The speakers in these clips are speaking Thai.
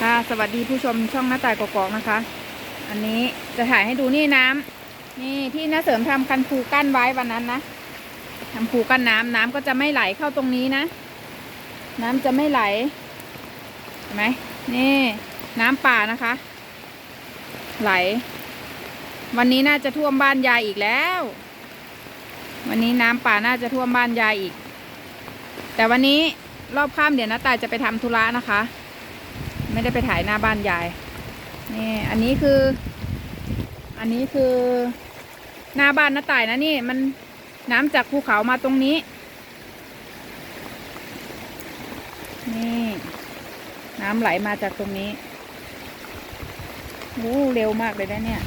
ค่ะสวัสดีผู้ชมช่องหน้าต่ายกอกๆนะคะ อันนี้จะถ่ายให้ดูนี่น้ำนี่ที่น้าเสริมทำคันคูกั้นไว้วันนั้นนะทำคูกั้นน้ำน้ำก็จะไม่ไหลเข้าตรงนี้นะ น้ำจะไม่ไหลเห็นไหมนี่น้ำป่านะคะ ไหล วันนี้น่าจะท่วมบ้านยายอีกแล้ว วันนี้น้ำป่าน่าจะท่วมบ้านยายอีก แต่วันนี้รอบค่ำเดี๋ยวน้าตายจะไปทำธุระนะคะ ไม่ได้ไปถ่ายหน้าบ้านยาย นี่ อันนี้คือ อันนี้คือหน้าบ้านน้าต่ายนะนี่ มันน้ำจากภูเขามาตรงนี้ นี่ น้ำไหลมาจากตรงนี้โอ้เร็วมากเลยนะเนี่ย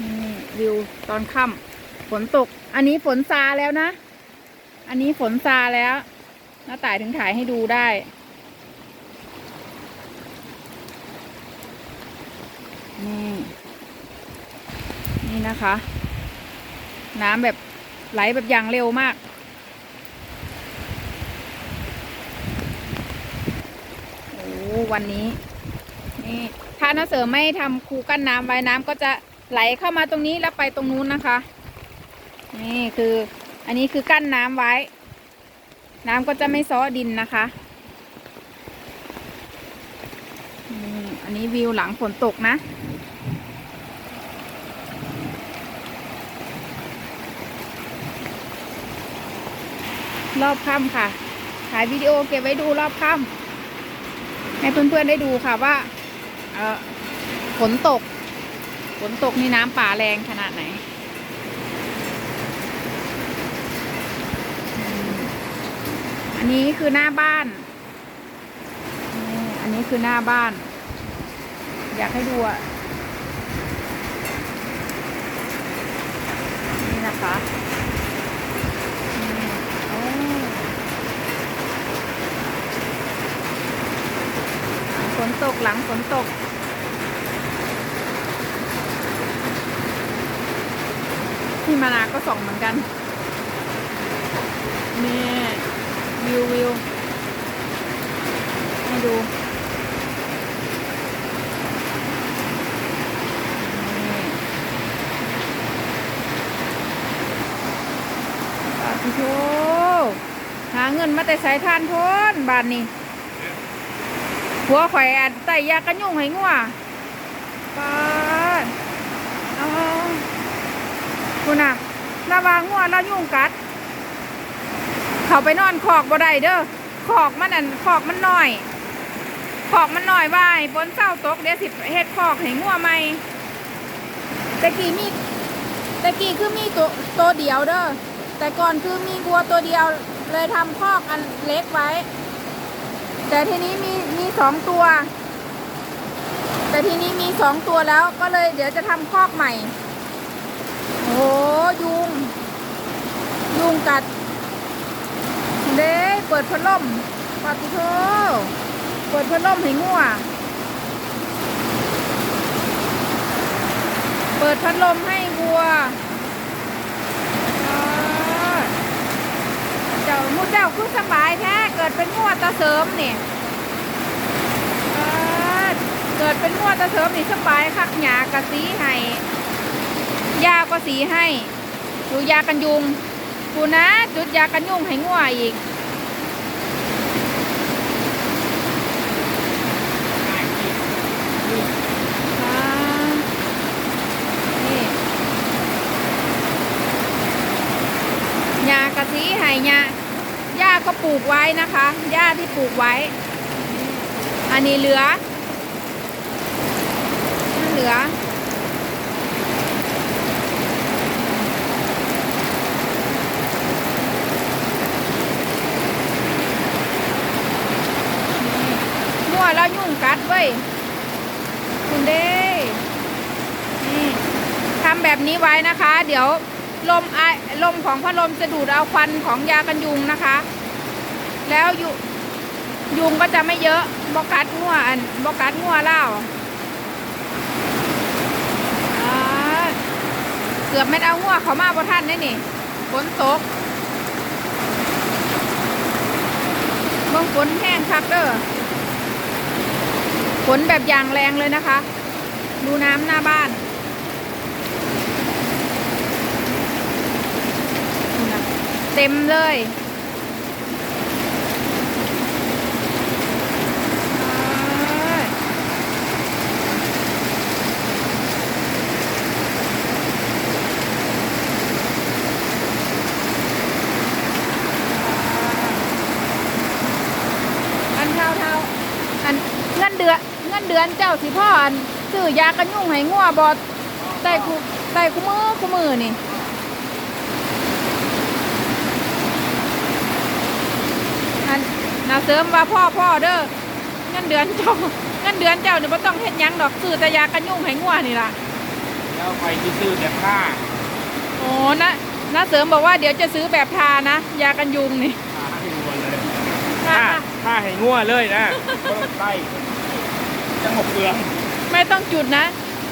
นี่วิวตอนค่ำฝนตก อันนี้ฝนซาแล้วนะ อันนี้ฝนซาแล้วน้าต่ายถึงถ่ายให้ดูได้ นี่ นี่นะคะ น้ำแบบไหลแบบอย่างเร็วมาก โอ้วันนี้ นี่ ถ้าน้าเสริมไม่ทำคูกั้นน้ำไว้น้ำก็จะไหลเข้ามาตรงนี้แล้วไปตรงนู้นนะคะ นี่คือ อันนี้คือกั้นน้ำไว้ น้ำก็จะไม่ซ้อดินนะคะอันนี้วิวหลังฝนตกนะ รอบค่ำค่ะ ถ่ายวิดีโอเก็บไว้ดูรอบค่ำให้เพื่อนๆได้ดูค่ะว่าเออฝนตก ฝนตกนี่น้ำป่าแรงขนาดไหน อันนี้คือหน้าบ้าน อันนี้คือหน้าบ้าน อยากให้ดูอะ นี่นะคะนี่โอ้หลังฝนตก หลังฝนตกพี่มานาก็ส่องเหมือนกันนี่วิววิวให้ดูนี่ปาทิโชหาเงินมาแต่ใส่ทานทนบาทนี่ หัวข่อยอันไต่ยากันยุ่งให้งัวปาดเอาเอาคุณน่ะระวางงัวแล้วยุ่งกัด เขาไปนอนขอกบ่ได้เด้อขอกมันอันขอกมันหน้อย ขอกมันหน้อยว่ายฝนเศร้าตกเดี๋ยวสิเฮ็ดขอกให้งัวใหม่แต่กี้มีแต่กี้คือมีตัวตัวเดียวเด้อแต่ก่อนคือมีวัวตัวเดียวเลยทำคอกอันเล็กไว้ แต่ทีนี้มีมีสองตัว แต่ทีนี้มีสองตัวแล้วก็เลยเดี๋ยวจะทำคอกใหม่ โอ้ยุง ยุงกัด เด้เปิดพัดลมปาติโทเปิดพัดลมให้งัวเปิดพัดลมให้วัวอ่าเจ้ามูเจ้าคือสบายแท้เกิดเป็นงัวตาเสริมนี่เกิดเป็นงัวตาเสริมนี่สบายคักหยากระสีให้ยาก็สีให้ดูยากันยุงกูนะจุดยากันยุงให้งัวอีก ค่ะนี่ยากะทิไห่ยาหญ้า กไว้นะคะหญ้าที่ปลูกไว้ อันนี้เหลือ เหลือ มั่วแล้วยุ่งกัดเว้ย คุณเด้นี่ทำแบบนี้ไว้นะคะ เดี๋ยวลมไอลมของพัดลมจะดูดเอาควันของยากันยุงนะคะ แล้วยุยุงก็จะไม่เยอะบกัดงัวอันบกัดงัวเล่าเกือบไม่เอางัวเขามาประท่านได้นี่ฝนตกเบิ่งฝนแห้งคักเด้อฝนแบบอย่างแรงเลยนะคะ ดูน้ำหน้าบ้านเต็มเลยเอ้ยอันเท่าเท่าอันเงินเดือนเงินเดื อนเจ้าสิพ่ออันซื้อยากันยุงให้งัวบอดใต้คูใต้คูมือคูมือนี่อันนาเสริมว่าพ่อพ่อเด้อเงินเดือนเจ้าเงินเดือนเจ้าเนี่ยไม่ต้องเฮ็ดหยังดอกซื้อแต่ยากันยุงให้งัวนี่ล่ะแล้วไปซื้อแบบผ้าโอ้นะนาเสริมบอกว่าเดี๋ยวจะซื้อแบบทานะยากันยุงนี่ผ้าให้งัวเลยค่ะผ้าผ้าให้งัวเลยนะก็ต้องใส่ จะหกเกลืองไม่ต้องจุดนะ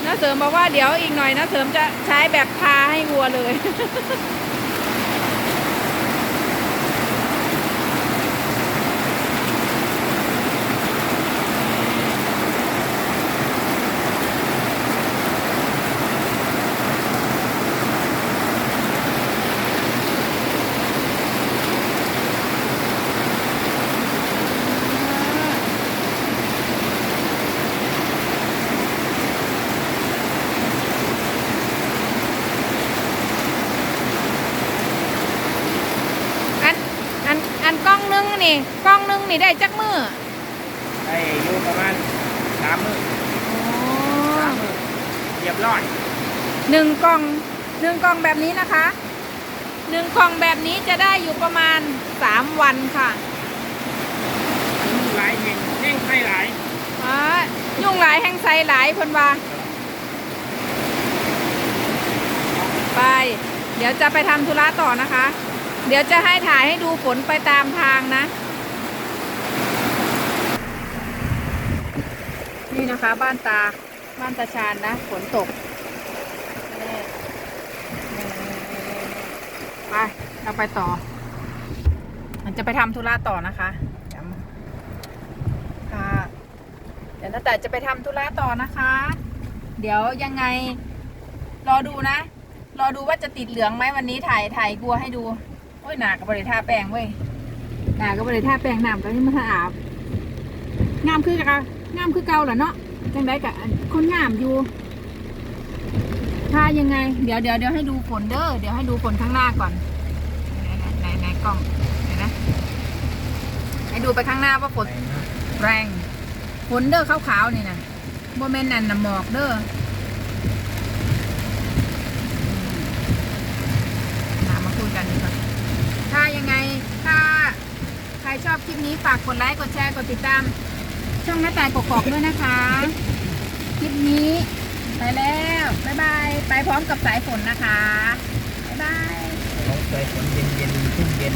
น้าเสริมบอกว่าเดี๋ยวอีกหน่อยน้าเสริมจะใช้แบบพาให้วัวเลย อันอันอันกล้อง นึงนี่กล้องนึงนี่ได้จักมือไอ้อยู่ประมาณสามมือสามมือเรียบร้อยหนึ่งกล่องหนึ่งกล่องแบบนี้นะคะหนึ่งกล่องแบบนี้จะได้อยู่ประมาณสามวันค่ะหลายเห็นแห้งไส้หลายอ่ายุ่งหลายแห้งใสหลายเพิ่นว่าไป เดี๋ยวจะไปทำธุระต่อนะคะ เดี๋ยวจะให้ถ่ายให้ดูฝนไปตามทางนะ นี่นะคะบ้านตาบ้านตาชานนะฝนตกไปเราไปต่อ มันจะไปทำธุระต่อนะคะเดี๋ยวมาค่ะเดี๋ยวน้าแต่จะไปทำธุระต่อนะคะ เดี๋ยวยังไงรอดูนะ รอดูว่าจะติดเหลืองไหมวันนี้ถ่ายถ่ายกลัวให้ดู อ้ยหนากับบริท่าแป้งเว้ยหนากับบริท่าแป้งน้ำก็ยังไม่ทันอาบงามคือกันงามคือเก่าเหรอเนาะจังได้กับคนงามอยู่ถ้ายังไง เดี๋ยวเดี๋ยวเดี๋ยวให้ดูฝนเด้อเดี๋ยวให้ดูฝนข้างหน้าก่อนไหนไหนไหนไหนกล้องไหนนะให้ดูไปข้างหน้าว่าฝนแรงฝนเด้อขาวๆนี่นะโมเมนนั่นนะหมอกเด้อมามาคุยกันดีกว่าถ้ายังไง ถ้า ใครชอบค ลิปนี้ฝากกดไลค์กดแชร์กดติดตาม ช่องหน้าต่ายกอกๆด้วยนะคะ คลิปนี้ไปแล้ว บ๊ายบาย ไปพร้อมกับสายฝนนะคะ บ๊ายบาย สายฝนเย็นๆทุ่มเย็น